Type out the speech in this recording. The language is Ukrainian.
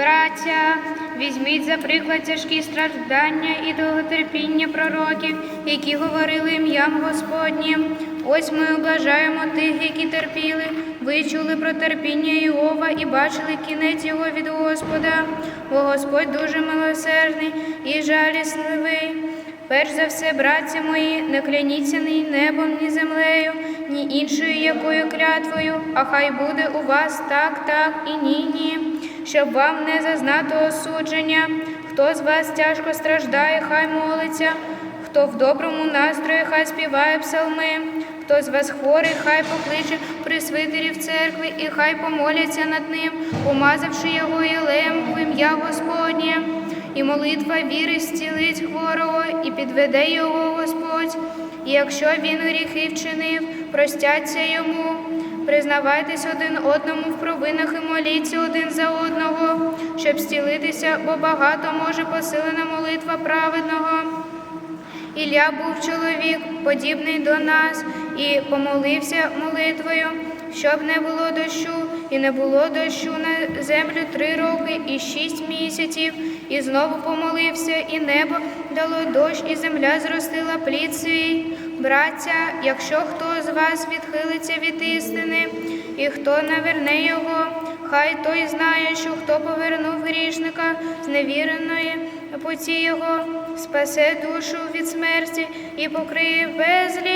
Браття, візьміть за приклад тяжкі страждання і довготерпіння пророків, які говорили ім'ям Господнім. Ось ми облажаємо тих, які терпіли. Ви чули про терпіння Іова і бачили кінець його від Господа, бо Господь дуже милосердний і жалісливий. Перш за все, братці мої, не кляніться ні небом, ні землею, ні іншою якою клятвою, а хай буде у вас так, так і ні, ні, щоб вам не зазнати осудження. Хто з вас тяжко страждає, хай молиться, хто в доброму настрої, хай співає псалми, хто з вас хворий, хай покличе присвитерів церкви і хай помоляться над ним, помазавши його єлеєм в ім'я Господнє. І молитва віри зцілить хворого, і підведе його Господь. І якщо він гріхи вчинив, простяться йому. Признавайтесь один одному в провинах і моліться один за одного, щоб стілитися, бо багато може посилена молитва праведного. Ілля був чоловік, подібний до нас, і помолився молитвою, щоб не було дощу, і не було дощу на землю три роки і шість місяців, і знову помолився, і небо дало дощ, і земля зростила плід свій. Браття, якщо хто з вас відхилиться від істини, і хто наверне його, хай той знає, що хто повернув грішника з невіреної путі його, спасе душу від смерті і покриє гріхів.